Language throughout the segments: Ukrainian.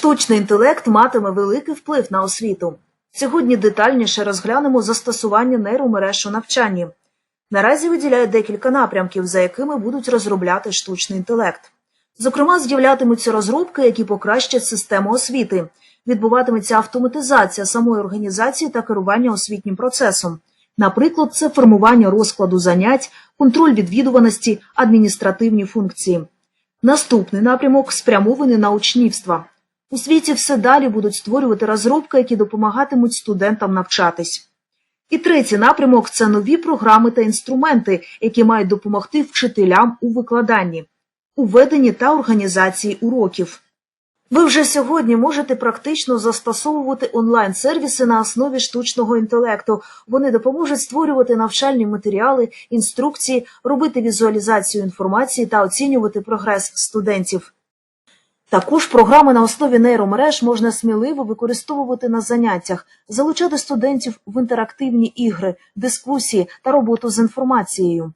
Штучний інтелект матиме великий вплив на освіту. Сьогодні детальніше розглянемо застосування нейромереж у навчанні. Наразі виділяють декілька напрямків, за якими будуть розробляти штучний інтелект. Зокрема, з'являтимуться розробки, які покращать систему освіти. Відбуватиметься автоматизація самої організації та керування освітнім процесом. Наприклад, це формування розкладу занять, контроль відвідуваності, адміністративні функції. Наступний напрямок спрямований на учнівство. У світі все далі будуть створювати розробки, які допомагатимуть студентам навчатись. І третій напрямок це нові програми та інструменти, які мають допомогти вчителям у викладанні, у веденні та організації уроків. Ви вже сьогодні можете практично застосовувати онлайн-сервіси на основі штучного інтелекту. Вони допоможуть створювати навчальні матеріали, інструкції, робити візуалізацію інформації та оцінювати прогрес студентів. Також програми на основі нейромереж можна сміливо використовувати на заняттях, залучати студентів в інтерактивні ігри, дискусії та роботу з інформацією.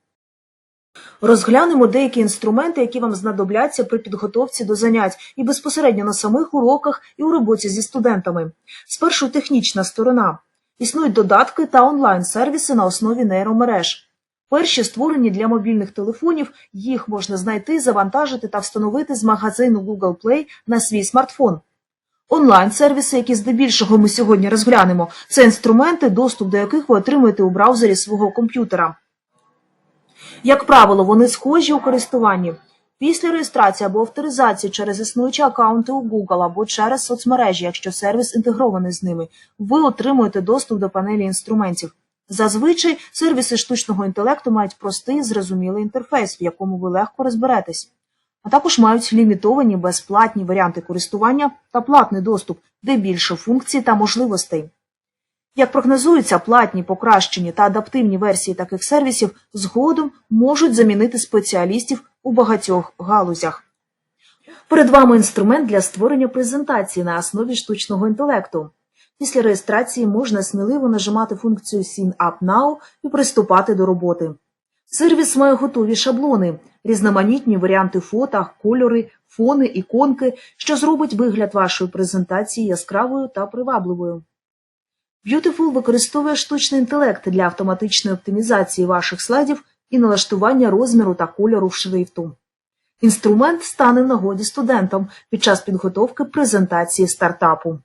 Розглянемо деякі інструменти, які вам знадобляться при підготовці до занять і безпосередньо на самих уроках і у роботі зі студентами. Спершу технічна сторона. Існують додатки та онлайн-сервіси на основі нейромереж. Перші створені для мобільних телефонів, їх можна знайти, завантажити та встановити з магазину Google Play на свій смартфон. Онлайн-сервіси, які здебільшого ми сьогодні розглянемо, це інструменти, доступ до яких ви отримуєте у браузері свого комп'ютера. Як правило, вони схожі у користуванні. Після реєстрації або авторизації через існуючі аккаунти у Google або через соцмережі, якщо сервіс інтегрований з ними, ви отримуєте доступ до панелі інструментів. Зазвичай сервіси штучного інтелекту мають простий зрозумілий інтерфейс, в якому ви легко розберетесь, а також мають лімітовані безплатні варіанти користування та платний доступ, де більше функцій та можливостей. Як прогнозується, платні, покращені та адаптивні версії таких сервісів згодом можуть замінити спеціалістів у багатьох галузях. Перед вами інструмент для створення презентації на основі штучного інтелекту. Після реєстрації можна сміливо нажимати функцію Sign Up Now і приступати до роботи. Сервіс має готові шаблони, різноманітні варіанти фото, кольори, фони, іконки, що зробить вигляд вашої презентації яскравою та привабливою. Beautiful використовує штучний інтелект для автоматичної оптимізації ваших слайдів і налаштування розміру та кольору шрифту. Інструмент стане в нагоді студентам під час підготовки презентації стартапу.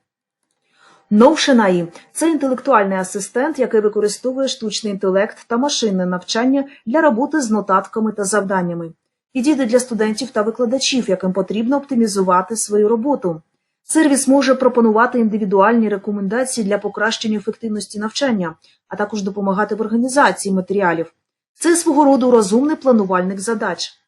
AI – це інтелектуальний асистент, який використовує штучний інтелект та машинне навчання для роботи з нотатками та завданнями. Підійде для студентів та викладачів, яким потрібно оптимізувати свою роботу. Сервіс може пропонувати індивідуальні рекомендації для покращення ефективності навчання, а також допомагати в організації матеріалів. Це свого роду розумний планувальник задач.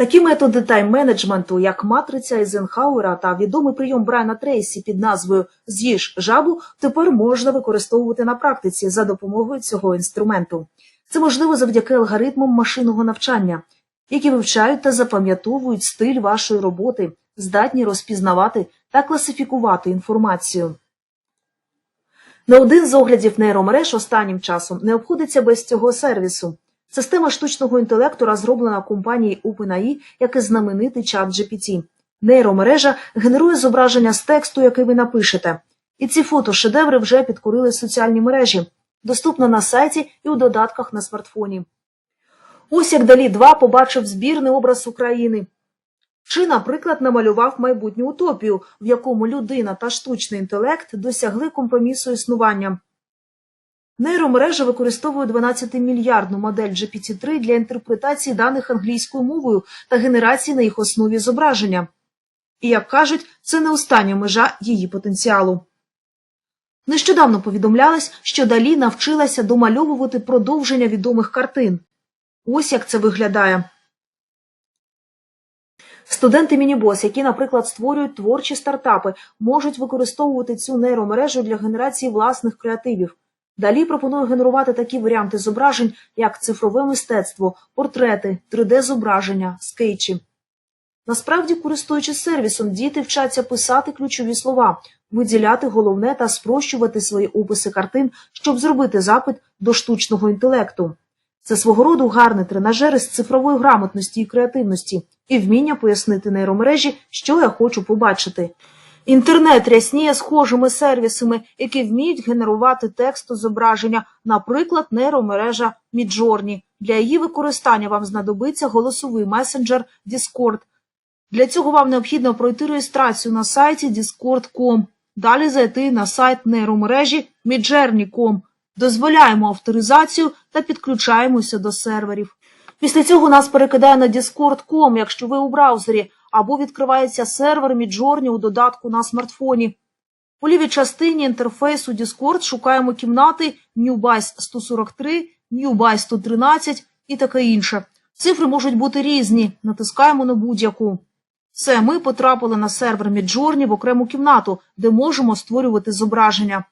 Такі методи тайм-менеджменту, як матриця Ейзенхауера та відомий прийом Брайана Трейсі під назвою З'їж жабу, тепер можна використовувати на практиці за допомогою цього інструменту. Це можливо завдяки алгоритмам машинного навчання, які вивчають та запам'ятовують стиль вашої роботи, здатні розпізнавати та класифікувати інформацію. На один з оглядів нейромереж останнім часом не обходиться без цього сервісу. Система штучного інтелекту розроблена компанією OpenAI, як і знаменитий чат GPT. Нейромережа генерує зображення з тексту, який ви напишете. І ці фотошедеври вже підкорили соціальні мережі, доступно на сайті і у додатках на смартфоні. Ось як Далі 2 побачив збірний образ України. Чи, наприклад, намалював майбутню утопію, в якому людина та штучний інтелект досягли компромісу існування. Нейромережа використовує 12-мільярдну модель GPT-3 для інтерпретації даних англійською мовою та генерації на їх основі зображення. І, як кажуть, це не остання межа її потенціалу. Нещодавно повідомлялось, що Далі навчилася домальовувати продовження відомих картин. Ось як це виглядає. Студенти Мінібос, які, наприклад, створюють творчі стартапи, можуть використовувати цю нейромережу для генерації власних креативів. Далі пропоную генерувати такі варіанти зображень, як цифрове мистецтво, портрети, 3D-зображення, скетчі. Насправді, користуючись сервісом, діти вчаться писати ключові слова, виділяти головне та спрощувати свої описи картин, щоб зробити запит до штучного інтелекту. Це свого роду гарний тренажер із цифрової грамотності і креативності, і вміння пояснити нейромережі, що я хочу побачити. Інтернет рясніє схожими сервісами, які вміють генерувати тексту зображення, наприклад, нейромережа Midjourney. Для її використання вам знадобиться голосовий месенджер Discord. Для цього вам необхідно пройти реєстрацію на сайті discord.com, далі зайти на сайт нейромережі midjourney.com. Дозволяємо авторизацію та підключаємося до серверів. Після цього нас перекидає на discord.com, якщо ви у браузері, або відкривається сервер Midjourney у додатку на смартфоні. У лівій частині інтерфейсу Discord шукаємо кімнати Newbase 143, Newbase 113 і таке інше. Цифри можуть бути різні, натискаємо на будь-яку. Все, ми потрапили на сервер Midjourney в окрему кімнату, де можемо створювати зображення.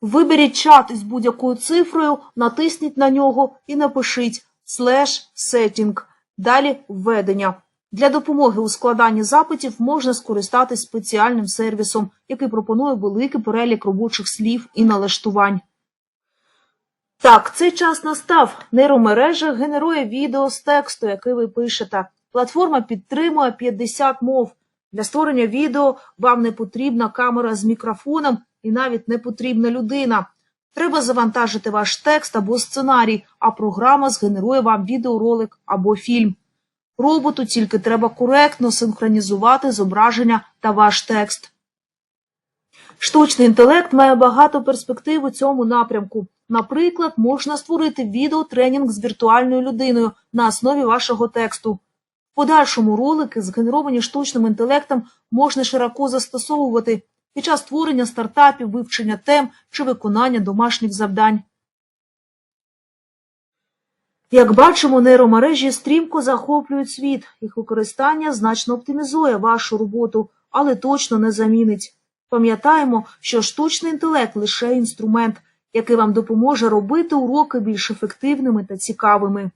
Виберіть чат із будь-якою цифрою, натисніть на нього і напишіть slash setting. Далі введення. Для допомоги у складанні запитів можна скористатись спеціальним сервісом, який пропонує великий перелік робочих слів і налаштувань. Так, цей час настав. Нейромережа генерує відео з тексту, який ви пишете. Платформа підтримує 50 мов. Для створення відео вам не потрібна камера з мікрофоном і навіть не потрібна людина. Треба завантажити ваш текст або сценарій, а програма згенерує вам відеоролик або фільм. Роботу тільки треба коректно синхронізувати зображення та ваш текст. Штучний інтелект має багато перспектив у цьому напрямку. Наприклад, можна створити відеотренінг з віртуальною людиною на основі вашого тексту. В подальшому ролики, згенеровані штучним інтелектом, можна широко застосовувати під час створення стартапів, вивчення тем чи виконання домашніх завдань. Як бачимо, нейромережі стрімко захоплюють світ. Їх використання значно оптимізує вашу роботу, але точно не замінить. Пам'ятаємо, що штучний інтелект лише інструмент, який вам допоможе робити уроки більш ефективними та цікавими.